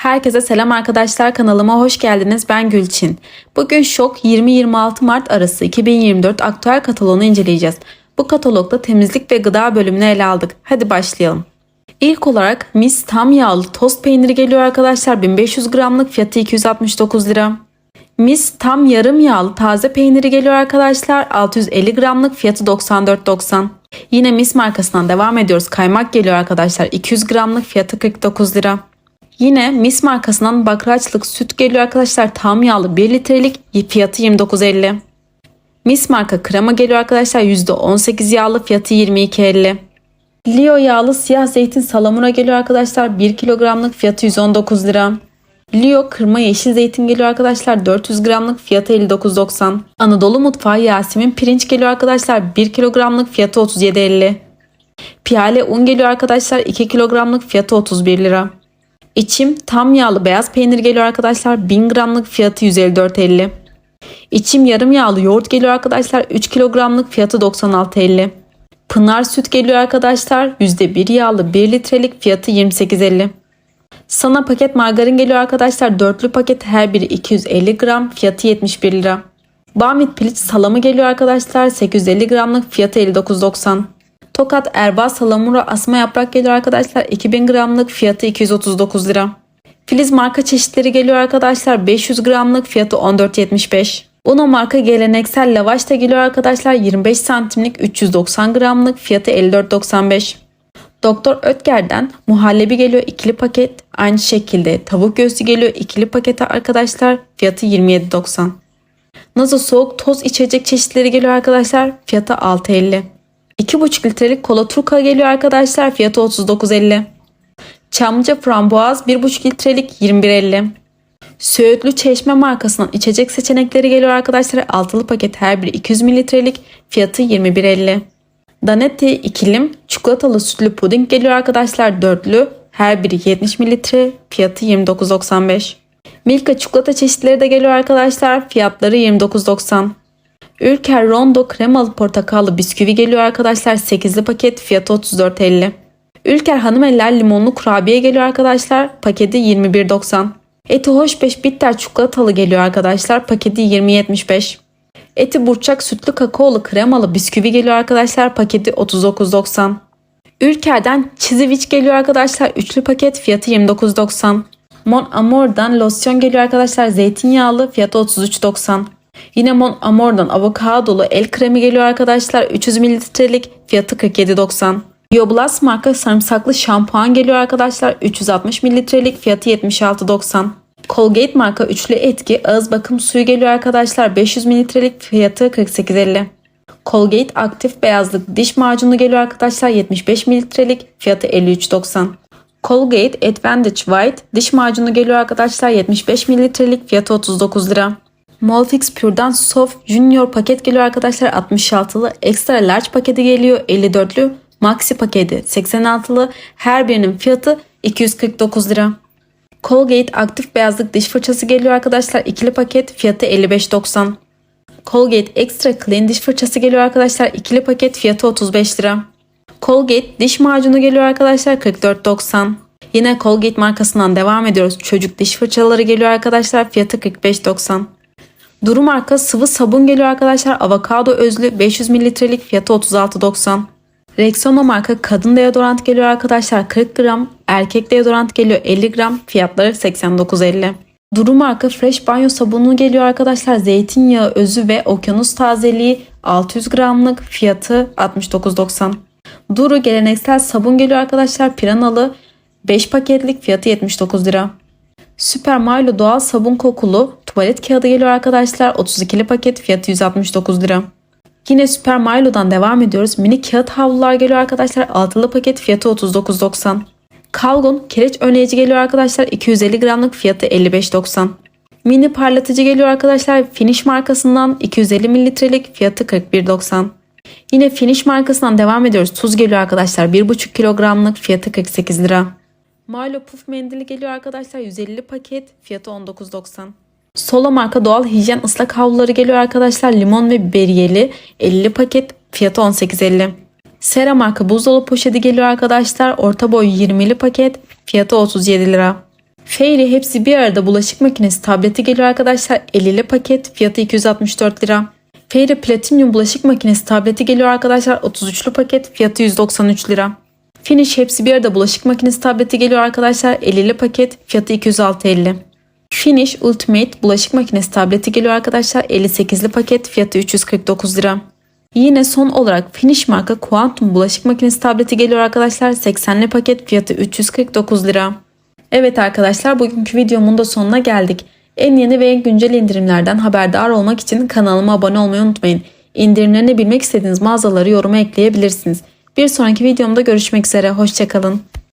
Herkese selam arkadaşlar kanalıma hoş geldiniz. Ben Gülçin. Bugün Şok 20-26 Mart arası 2024 aktüel kataloğunu inceleyeceğiz. Bu katalogda temizlik ve gıda bölümünü ele aldık. Hadi başlayalım. İlk olarak Mis tam yağlı tost peyniri geliyor arkadaşlar. 1500 gramlık fiyatı 269 lira. Mis tam yarım yağlı taze peyniri geliyor arkadaşlar. 650 gramlık fiyatı 94.90. Yine Mis markasından devam ediyoruz. Kaymak geliyor arkadaşlar. 200 gramlık fiyatı 49 lira. Yine Mis markasından bakraçlık süt geliyor arkadaşlar. Tam yağlı 1 litrelik fiyatı 29.50. Mis marka krema geliyor arkadaşlar. %18 yağlı fiyatı 22.50. Leo yağlı siyah zeytin salamura geliyor arkadaşlar. 1 kilogramlık fiyatı 119 lira. Leo kırma yeşil zeytin geliyor arkadaşlar. 400 gramlık fiyatı 59.90. Anadolu mutfağı Yasemin pirinç geliyor arkadaşlar. 1 kilogramlık fiyatı 37.50. Piyale un geliyor arkadaşlar. 2 kilogramlık fiyatı 31 lira. İçim tam yağlı beyaz peynir geliyor arkadaşlar. 1000 gramlık fiyatı 154.50. İçim yarım yağlı yoğurt geliyor arkadaşlar. 3 kilogramlık fiyatı 96.50. Pınar süt geliyor arkadaşlar. %1 yağlı 1 litrelik fiyatı 28.50. Sana paket margarin geliyor arkadaşlar. Dörtlü paket her biri 250 gram fiyatı 71 lira. Bamit piliç salamı geliyor arkadaşlar. 850 gramlık fiyatı 59.90. Tokat Erbaa Salamura asma yaprak geliyor arkadaşlar. 2000 gramlık fiyatı 239 lira. Filiz marka çeşitleri geliyor arkadaşlar. 500 gramlık fiyatı 14.75. Uno marka geleneksel lavaş da geliyor arkadaşlar. 25 santimlik 390 gramlık fiyatı 54.95. Doktor Ötker'den muhallebi geliyor ikili paket. Aynı şekilde tavuk göğsü geliyor ikili pakete arkadaşlar. Fiyatı 27.90. Nazo soğuk toz içecek çeşitleri geliyor arkadaşlar. Fiyatı 6.50. 2,5 litrelik kola turka geliyor arkadaşlar. Fiyatı 39.50. Çamlıca frambuaz 1,5 litrelik 21.50. Söğütlü Çeşme markasının içecek seçenekleri geliyor arkadaşlar. Altılı paket her biri 200 mililitrelik fiyatı 21.50. Danetti ikilim çikolatalı sütlü puding geliyor arkadaşlar. Dörtlü her biri 70 mililitre fiyatı 29.95. Milka çikolata çeşitleri de geliyor arkadaşlar. Fiyatları 29.90. Ülker Rondo kremalı portakallı bisküvi geliyor arkadaşlar. 8'li paket fiyatı 34.50. Ülker Hanımeller limonlu kurabiye geliyor arkadaşlar. Paketi 21.90. Eti Hoşbeş bitter çikolatalı geliyor arkadaşlar. Paketi 20.75. Eti Burçak sütlü kakaolu kremalı bisküvi geliyor arkadaşlar. Paketi 39.90. Ülker'den Çiziviç geliyor arkadaşlar. Üçlü paket fiyatı 29.90. Mon Amour'dan losyon geliyor arkadaşlar. Zeytinyağlı fiyatı 33.90. Yine Mon Amour'dan avokadolu el kremi geliyor arkadaşlar. 300 mililitrelik fiyatı 47.90. Bioblas marka sarımsaklı şampuan geliyor arkadaşlar. 360 mililitrelik fiyatı 76.90. Colgate marka üçlü etki ağız bakım suyu geliyor arkadaşlar. 500 mililitrelik fiyatı 48.50. Colgate aktif beyazlık diş macunu geliyor arkadaşlar. 75 mililitrelik fiyatı 53.90. Colgate Advantage White diş macunu geliyor arkadaşlar. 75 mililitrelik fiyatı 39 lira. Molfix Pure'dan Soft Junior paket geliyor arkadaşlar 66'lı. Extra Large paketi geliyor 54'lü. Maxi paketi 86'lı. Her birinin fiyatı 249 lira. Colgate aktif beyazlık diş fırçası geliyor arkadaşlar. ikili paket fiyatı 55.90. Colgate Extra Clean diş fırçası geliyor arkadaşlar. ikili paket fiyatı 35 lira. Colgate diş macunu geliyor arkadaşlar 44.90. Yine Colgate markasından devam ediyoruz. Çocuk diş fırçaları geliyor arkadaşlar. Fiyatı 45.90. Duru marka sıvı sabun geliyor arkadaşlar. Avokado özlü 500 mililitrelik fiyatı 36.90. Rexona marka kadın deodorant geliyor arkadaşlar 40 gram. Erkek deodorant geliyor 50 gram. Fiyatları 89.50. Duru marka fresh banyo sabunu geliyor arkadaşlar. Zeytinyağı özü ve okyanus tazeliği 600 gramlık fiyatı 69.90. Duru geleneksel sabun geliyor arkadaşlar. Piranalı 5 paketlik fiyatı 79 lira. Süper Milo doğal sabun kokulu tuvalet kağıdı geliyor arkadaşlar. 32'li paket fiyatı 169 lira. Yine Süper Milo'dan devam ediyoruz. Mini kağıt havlular geliyor arkadaşlar. Altılı paket fiyatı 39.90. Kalgon kireç önleyici geliyor arkadaşlar. 250 gramlık fiyatı 55.90. Mini parlatıcı geliyor arkadaşlar. Finish markasından 250 mililitrelik fiyatı 41.90. Yine Finish markasından devam ediyoruz. Tuz geliyor arkadaşlar. 1,5 kilogramlık fiyatı 48 lira. Milo puf mendili geliyor arkadaşlar. 150 paket fiyatı 19.90. Solo marka doğal hijyen ıslak havluları geliyor arkadaşlar. Limon ve biberiyeli 50 paket fiyatı 18.50. Sera marka buzdolabı poşeti geliyor arkadaşlar. Orta boy 20'li paket fiyatı 37 lira. Fairy hepsi bir arada bulaşık makinesi tableti geliyor arkadaşlar. 50'li paket fiyatı 264 lira. Fairy Platinum bulaşık makinesi tableti geliyor arkadaşlar. 33'lü paket fiyatı 193 lira. Finish hepsi bir arada bulaşık makinesi tableti geliyor arkadaşlar. 50'li paket fiyatı 206.50. Finish Ultimate bulaşık makinesi tableti geliyor arkadaşlar. 58'li paket fiyatı 349 lira. Yine son olarak Finish marka Quantum bulaşık makinesi tableti geliyor arkadaşlar. 80'li paket fiyatı 349 lira. Evet arkadaşlar bugünkü videomun da sonuna geldik. En yeni ve en güncel indirimlerden haberdar olmak için kanalıma abone olmayı unutmayın. İndirimlerini bilmek istediğiniz mağazaları yoruma ekleyebilirsiniz. Bir sonraki videomda görüşmek üzere. Hoşçakalın.